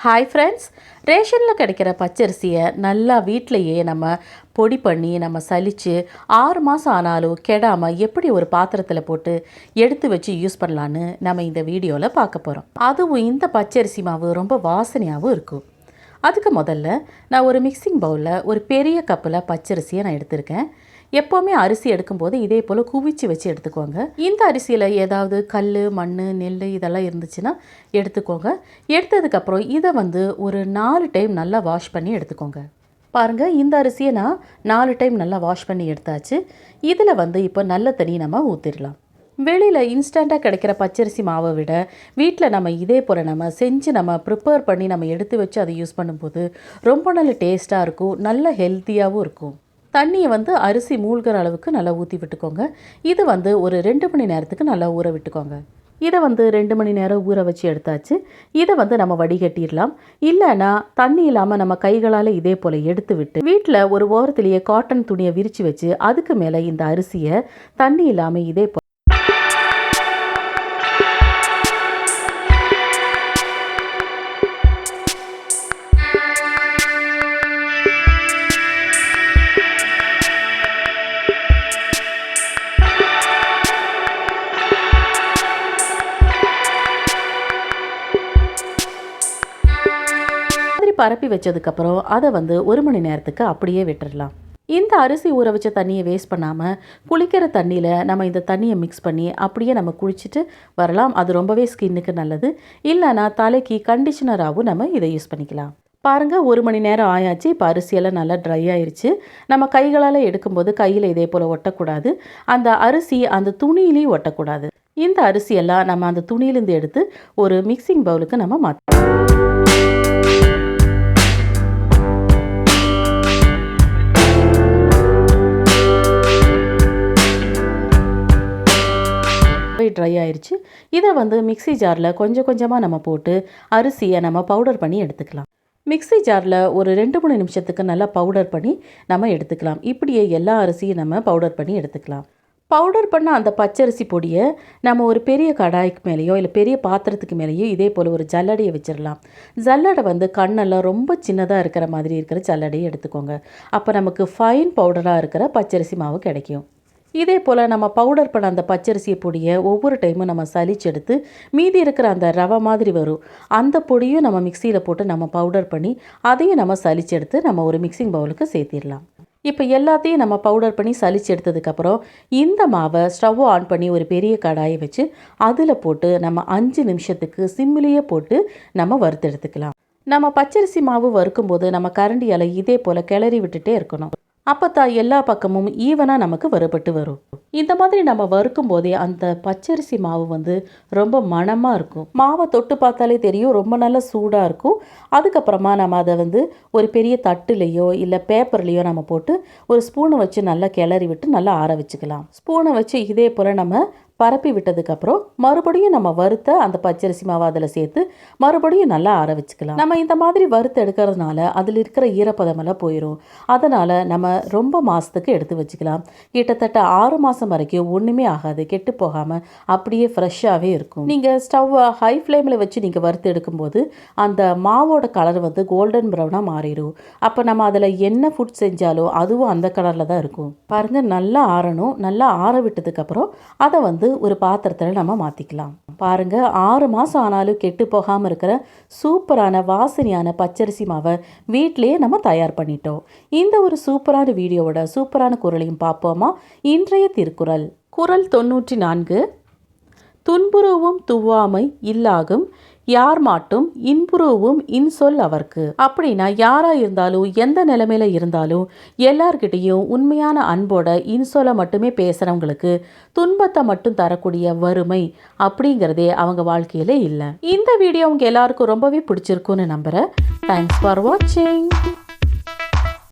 Hi friends ரேஷனில் கிடைக்கிற பச்சரிசியை நல்லா வீட்டிலையே நம்ம பொடி பண்ணி நம்ம சலித்து ஆறு மாதம் ஆனாலும் கெடாமல் எப்படி ஒரு பாத்திரத்தில் போட்டு எடுத்து வச்சு யூஸ் பண்ணலான்னு நம்ம இந்த வீடியோவில் பார்க்க போகிறோம் அதுவும் இந்த பச்சரிசி மாவு ரொம்ப வாசனையாகவும் இருக்கும். அதுக்கு முதல்ல நான் ஒரு மிக்சிங் பவுலில் ஒரு பெரிய கப்பில் பச்சரிசியை நான் எடுத்திருக்கேன். எப்போவுமே அரிசி எடுக்கும்போது இதே போல் குவிச்சு வச்சு எடுத்துக்கோங்க. இந்த அரிசியில் ஏதாவது கல் மண் நெல் இதெல்லாம் இருந்துச்சுன்னா எடுத்துக்கோங்க. எடுத்ததுக்கப்புறம் இதை வந்து ஒரு நாலு டைம் நல்லா வாஷ் பண்ணி எடுத்துக்கோங்க. பாருங்கள் இந்த அரிசியை நான் நாலு டைம் நல்லா வாஷ் பண்ணி எடுத்தாச்சு. இதில் வந்து இப்போ நல்ல தண்ணி நம்ம ஊற்றிடலாம் வெளியில் இன்ஸ்டண்ட்டாக கிடைக்கிற பச்சரிசி மாவை விட வீட்டில் நம்ம இதே போல் நம்ம செஞ்சு நம்ம ப்ரிப்பேர் பண்ணி நம்ம எடுத்து வச்சு அதை யூஸ் பண்ணும்போது ரொம்ப நல்ல டேஸ்ட்டாக இருக்கும். நல்ல ஹெல்த்தியாகவும் இருக்கும். தண்ணியை வந்து அரிசி மூழ்கிற அளவுக்கு நல்லா ஊற்றி விட்டுக்கோங்க. இது வந்து ஒரு ரெண்டு மணி நேரத்துக்கு நல்லா ஊற விட்டுக்கோங்க. இதை வந்து ரெண்டு மணி நேரம் ஊற வச்சு எடுத்தாச்சு. இதை வந்து நம்ம வடிகட்டிடலாம். இல்லைன்னா தண்ணி இல்லாமல் நம்ம கைகளால் இதே போல் எடுத்து விட்டு வீட்டில் ஒரு ஓரத்துலேயே காட்டன் துணியை விரித்து வச்சு அதுக்கு மேலே இந்த அரிசியை தண்ணி இல்லாமல் இதே போல் பரப்பி வச்சதுக்கப்புறம் அதை வந்து ஒரு மணி நேரத்துக்கு அப்படியே விட்டுறலாம். இந்த அரிசி ஊற வச்ச தண்ணியை வேஸ்ட் பண்ணாமல் குளிக்கிற தண்ணியில் நம்ம இந்த தண்ணியை மிக்ஸ் பண்ணி அப்படியே நம்ம குளிச்சுட்டு வரலாம். அது ரொம்பவே ஸ்கின்னுக்கு நல்லது. இல்லைனா தலைக்கு கண்டிஷனராகவும் நம்ம இதை யூஸ் பண்ணிக்கலாம். பாருங்கள் ஒரு மணி நேரம் ஆயாச்சு. இப்போ அரிசியெல்லாம் நல்லா ட்ரை ஆயிடுச்சு நம்ம கைகளால் எடுக்கும்போது கையில் இதே போல் ஒட்டக்கூடாது. அந்த அரிசி அந்த துணியிலையும் ஒட்டக்கூடாது. இந்த அரிசியெல்லாம் நம்ம அந்த துணியிலேருந்து எடுத்து ஒரு மிக்சிங் பவுலுக்கு நம்ம மாற்ற ட்ரை ஆயிடுச்சு இதை வந்து மிக்ஸி ஜாரில் கொஞ்சம் கொஞ்சமாக நம்ம போட்டு அரிசியை நம்ம பவுடர் பண்ணி எடுத்துக்கலாம். மிக்ஸி ஜாரில் ஒரு ரெண்டு மூணு நிமிஷத்துக்கு நல்லா பவுடர் பண்ணி நம்ம எடுத்துக்கலாம். இப்படியே எல்லா அரிசியும் நம்ம பவுடர் பண்ணி எடுத்துக்கலாம். பவுடர் பண்ண அந்த பச்சரிசி பொடியை நம்ம ஒரு பெரிய கடாய்க்கு மேலேயோ இல்லை பெரிய பாத்திரத்துக்கு மேலேயோ இதே போல் ஒரு ஜல்லடையை வச்சிடலாம். ஜல்லடை வந்து கண்ணெல்லாம் ரொம்ப சின்னதாக இருக்கிற மாதிரி இருக்கிற ஜல்லடையை எடுத்துக்கோங்க. அப்போ நமக்கு ஃபைன் பவுடராக இருக்கிற பச்சரிசி மாவு கிடைக்கும். இதே போல் நம்ம பவுடர் பண்ண அந்த பச்சரிசி பொடியை ஒவ்வொரு டைமும் நம்ம சலிச்செடுத்து மீதி இருக்கிற அந்த ரவை மாதிரி வரும். அந்த பொடியும் நம்ம மிக்சியில் போட்டு நம்ம பவுடர் பண்ணி அதையும் நம்ம சலிச்செடுத்து நம்ம ஒரு மிக்சிங் பவுலுக்கு சேர்த்திடலாம். இப்போ எல்லாத்தையும் நம்ம பவுடர் பண்ணி சலிச்சு எடுத்ததுக்கப்புறம் இந்த மாவை ஸ்டவ் ஆன் பண்ணி ஒரு பெரிய கடாயை வச்சு அதில் போட்டு நம்ம அஞ்சு நிமிஷத்துக்கு சிம்மிலேயே போட்டு நம்ம வறுத்து எடுத்துக்கலாம் நம்ம பச்சரிசி மாவு வறுக்கும்போது நம்ம கரண்டியால் இதே போல் கிளறி விட்டுட்டே இருக்கணும். அப்போ தான் எல்லா பக்கமும் ஈவனாக நமக்கு வறுபட்டு வரும். இந்த மாதிரி நம்ம வறுக்கும் போதே அந்த பச்சரிசி மாவு வந்து ரொம்ப மணமாக இருக்கும். மாவை தொட்டு பார்த்தாலே தெரியும் ரொம்ப நல்லா சூடாக இருக்கும். அதுக்கப்புறமா நம்ம அதை வந்து ஒரு பெரிய தட்டுலேயோ இல்லை பேப்பர்லேயோ நம்ம போட்டு ஒரு ஸ்பூனை வச்சு நல்லா கிளறி விட்டு நல்லா ஆற வச்சுக்கலாம். ஸ்பூனை வச்சு இதே போல் நம்ம பரப்பி விட்டதுக்கப்புறம் மறுபடியும் நம்ம வறுத்த அந்த பச்சரிசி மாவை அதில் சேர்த்து மறுபடியும் நல்லா ஆற வச்சுக்கலாம். நம்ம இந்த மாதிரி வறுத்து எடுக்கிறதுனால அதில் இருக்கிற ஈரப்பதமெல்லாம் போயிடும் அதனால் நம்ம ரொம்ப மாதத்துக்கு எடுத்து வச்சுக்கலாம். கிட்டத்தட்ட ஆறு மாதம் வரைக்கும் ஒன்றுமே ஆகாது கெட்டு போகாமல் அப்படியே ஃப்ரெஷ்ஷாகவே இருக்கும். நீங்கள் ஸ்டவ்வை ஹை ஃப்ளேமில் வச்சு நீங்கள் வறுத்து எடுக்கும்போது அந்த மாவோட கலர் வந்து கோல்டன் ப்ரௌனாக மாறிடும் அப்போ நம்ம அதில் என்ன ஃபுட் செஞ்சாலும் அதுவும் அந்த கலரில் தான் இருக்கும். பாருங்கள் நல்லா ஆறணும். நல்லா ஆற விட்டதுக்கப்புறம் அதை வந்து ஒரு பாத்திரத்தில் நம்ம மாற்றிக்கலாம் பாருங்கள் ஆறு மாதம் ஆனாலும் கெட்டு போகாமல் இருக்கிற சூப்பரான வாசனையான பச்சரிசி மாவை வீட்டிலேயே நம்ம தயார் பண்ணிட்டோம். இந்த ஒரு சூப்பரான வீடியோவோட சூப்பரான குரலையும் பார்ப்போமா? இன்றைய திருக்குறள். குரல் தொண்ணூற்றி நான்கு துன்புருவும் துவாமை இல்லாகும் யார் மாட்டும் இன்புருவும் இன்சொல் அவர்க்கு. அப்படின்னா யாரா இருந்தாலும் எந்த நிலைமையில இருந்தாலும் எல்லார்கிட்டையும் உண்மையான அன்போட இன்சொலை மட்டுமே பேசுறவங்களுக்கு துன்பத்தை மட்டும் தரக்கூடிய வறுமை அப்படிங்கிறதே அவங்க வாழ்க்கையில இல்லை. இந்த வீடியோ உங்க எல்லாருக்கும் ரொம்பவே பிடிச்சிருக்குன்னு நம்புறேன். தேங்க்ஸ் ஃபார் வாட்சிங்